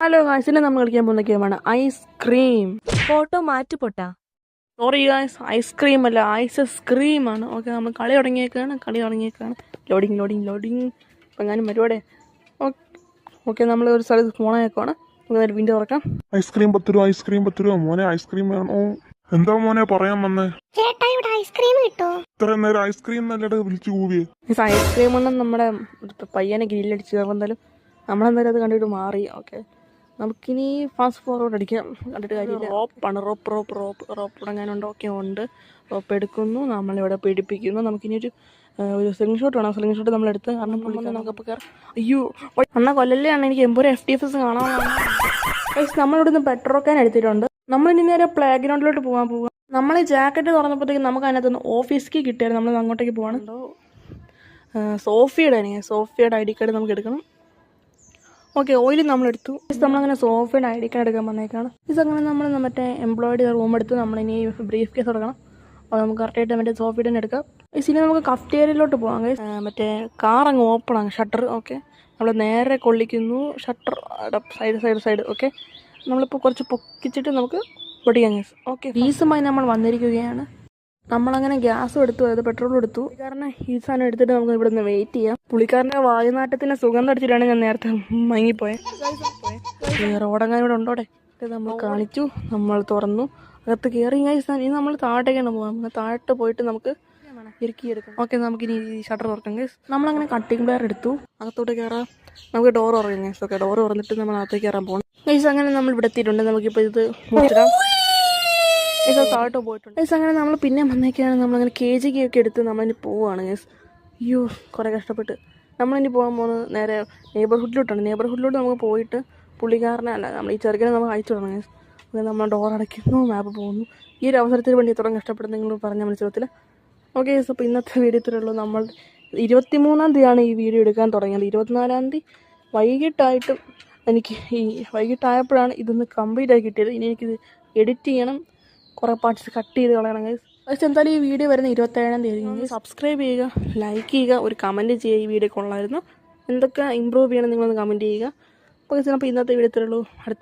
Hello guys ഇന്ന് നമ്മൾ കളിക്കാൻ പോകുന്ന ഗെയിമാണ് ഐസ്ക്രീം ഫോട്ടോ മാറ്റു പൊട്ടാ സോറി ഗായ്സ് ഐസ്ക്രീം അല്ല ഐസ് സ്ക്രീം ആണ്. ഓക്കെ നമ്മൾ കളി തുടങ്ങിയേക്കാണ് കളി തുടങ്ങിയേക്കാണ്. ലോഡിങ് ലോഡിങ് ലോഡിങ് ഇപ്പം ഞാനും പരിപാടി ഓക്കെ നമ്മൾ ഒരു സ്ഥലത്ത് ഫോണേക്കാണ് നമുക്ക് നേരെ വീണ്ടും തുറക്കാം. ഐസ്ക്രീം പത്ത് രൂപ ഐസ്ക്രീം പത്ത് രൂപ മോനെ ഐസ്ക്രീം വേണോ? എന്താ മോനെ പറയാൻ വന്നേ? ചേട്ടാ ഇവിടെ ഐസ്ക്രീം കിട്ടോ? ഇത്ര നേരം ഐസ്ക്രീം നല്ലത് വിളിച്ചു കൂവിയേ? മീൻസ് ഐസ്ക്രീം ഒന്നും നമ്മുടെ പയ്യനെ ഗ്രില്ലടിച്ച് കയറുന്നാലും നമ്മളെന്തായാലും അത് കണ്ടിട്ട് മാറി ഓക്കെ നമുക്കിനി ഫാസ്റ്റ് ഫോർവേഡ് അടിക്കാം. കണ്ടിട്ട് കാര്യമില്ല. റോപ്പാണ്. റോപ്പ് റോപ്പ് റോപ്പ് റോപ്പ് തുടങ്ങാനുണ്ട് ഓക്കെ ഉണ്ട്. റോപ്പ് എടുക്കുന്നു. നമ്മളിവിടെ പിടിപ്പിക്കുന്നു നമുക്കിനി ഒരു ഒരു സ്ലിംഗ് ഷോട്ട് വേണം. സ്ലിംഗ് ഷോട്ട് നമ്മളെടുത്ത് കാരണം പുള്ളിക്ക് നമുക്കപ്പോൾ കയറാം അയ്യോ അന്നാ കൊല്ലല്ലേ ആണ് എനിക്ക് Empuraan F D F S കാണാൻ നമ്മളിവിടെ നിന്ന് പെട്രോൾ ക്യാൻ എടുത്തിട്ടുണ്ട്. നമ്മൾ ഇനി നേരെ പ്ലേ ഗ്രൗണ്ടിലോട്ട് പോകാൻ പോകാം നമ്മൾ ഈ ജാക്കറ്റ് തുറന്നപ്പോഴത്തേക്ക് നമുക്ക് അതിനകത്ത് നിന്ന് ഓഫീസിലേക്ക് കിട്ടിയായിരുന്നു. നമ്മൾ അങ്ങോട്ടേക്ക് പോകണം സോഫിയുടെ സോഫിയുടെ ഐ ഡി കാർഡ് നമുക്ക് എടുക്കണം. ഓക്കെ ഓയിൽ നമ്മളെടുത്തു. എടുത്തു നമ്മളങ്ങനെ സോഫയുടെ ഐ ഡി കാർഡ് എടുക്കാൻ വന്നേക്കാണ്. ഇത് അങ്ങനെ നമ്മൾ മറ്റേ എംപ്ലോയിഡ് റൂം എടുത്ത് നമ്മളിനി ബ്രീഫ് കേസ് എടുക്കണം. അപ്പോൾ നമുക്ക് കറക്റ്റായിട്ട് മറ്റേ സോഫയുടെ തന്നെ എടുക്കാം. ഇനി നമുക്ക് കഫ്റ്റേരിയയിലോട്ട് പോകാം മറ്റേ കാർ അങ്ങ് ഓപ്പൺ ആണ് ഷട്ടർ ഓക്കെ നമ്മൾ നേരെ കൊള്ളിക്കുന്നു shutter side side side okay നമ്മളിപ്പോൾ കുറച്ച് പൊക്കിച്ചിട്ട് നമുക്ക് പൊടിക്കാം ഓക്കെ ഫീസുമായി നമ്മൾ വന്നിരിക്കുകയാണ്. നമ്മളങ്ങനെ ഗ്യാസും എടുത്തു അതായത് പെട്രോൾ എടുത്തു. പുള്ളിക്കാരനെ ഈ സാധനം എടുത്തിട്ട് നമുക്ക് ഇവിടെ നിന്ന് വെയിറ്റ് ചെയ്യാം പുള്ളിക്കാരന്റെ വായുനാട്ടത്തിന് സുഗന്ധം അടിച്ചിട്ടാണ് ഞാൻ നേരത്തെ മങ്ങിപ്പോയത് റോഡങ്ങാനും ഇവിടെ ഉണ്ടോടെ? നമ്മൾ കാണിച്ചു നമ്മൾ തുറന്നു. അകത്ത് കയറി ഇനി നമ്മൾ താഴേക്കാണ് പോകാം താഴോട്ട് പോയിട്ട് നമുക്ക് ഇറുക്കിയെടുക്കാം ഓക്കെ നമുക്കിനി ഈ ഷട്ടർ തുറക്കാം ഗൈസ് നമ്മളങ്ങനെ കട്ടിംഗ് പ്ലെയർ എടുത്തു. അകത്തോട്ട് കയറാം നമുക്ക് ഡോർ ഉറങ്ങാം ഗൈസ് ഓക്കെ ഡോർ തുറന്നിട്ട് നമ്മൾ അകത്തേക്ക് കയറാൻ പോകണം ഗൈസ് അങ്ങനെ നമ്മൾ ഇവിടെ എത്തിയിട്ടുണ്ട്. നമുക്കിപ്പോൾ ഇത് മുറിച്ചിടാം. ഇത് താഴോട്ട് പോയിട്ടുണ്ട്. ഗൈസ് അങ്ങനെ നമ്മൾ പിന്നെ വന്നേക്കാണ് നമ്മളങ്ങനെ കെ ജി കെ ഒക്കെ എടുത്ത് നമ്മളിനി പോവുകയാണ് ഗൈസ് അയ്യോ കുറേ കഷ്ടപ്പെട്ട്. നമ്മളിനി പോകാൻ പോകുന്നത് നേരെ നെയ്ബർഹുഡിലോട്ടാണ് നെയ്ബർഹുഡിലോട്ട് നമുക്ക് പോയിട്ട് പുള്ളിക്കാരനെ അല്ല നമ്മൾ ഈ ചെറുക്കനെ നമുക്ക് അയച്ചു തുടങ്ങും ഗൈസ് അങ്ങനെ നമ്മൾ ഡോർ അടയ്ക്കുന്നു മാപ്പ് പോകുന്നു. ഈ ഒരു അവസരത്തിന് വേണ്ടി ഇത്രയും കഷ്ടപ്പെടുന്ന നിങ്ങൾ പറഞ്ഞ മനസ്സിലത്തില്ല ഓക്കെ ഗൈസ് അപ്പോൾ ഇന്നത്തെ വീഡിയോ ഇത്രയുള്ളൂ നമ്മൾ ഇരുപത്തി മൂന്നാം തീയതിയാണ് ഈ വീഡിയോ എടുക്കാൻ തുടങ്ങിയത്. ഇരുപത്തിനാലാം തീയതി വൈകിട്ടായിട്ടും എനിക്ക് ഈ വൈകിട്ടായപ്പോഴാണ് ഇതൊന്ന് കംപ്ലീറ്റ് ആയി കിട്ടിയത്. ഇനി എനിക്കിത് എഡിറ്റ് ചെയ്യണം. കുറേ പാർട്സ് കട്ട് ചെയ്ത് കളയണം ഗൈസ് പക്ഷെ എന്തായാലും ഈ വീഡിയോ വരുന്ന ഇരുപത്തേഴാം തീയതി സബ്സ്ക്രൈബ് ചെയ്യുക ലൈക്ക് ചെയ്യുക ഒരു കമന്റ് ചെയ്യുക ഈ വീഡിയോ കൊള്ളായിരുന്നു എന്തൊക്കെ ഇമ്പ്രൂവ് ചെയ്യണം നിങ്ങളൊന്ന് കമന്റ് ചെയ്യുക. അപ്പോൾ അപ്പോൾ ഇന്നത്തെ വീഡിയോ ഇത്രയേ ഉള്ളൂ. അടുത്ത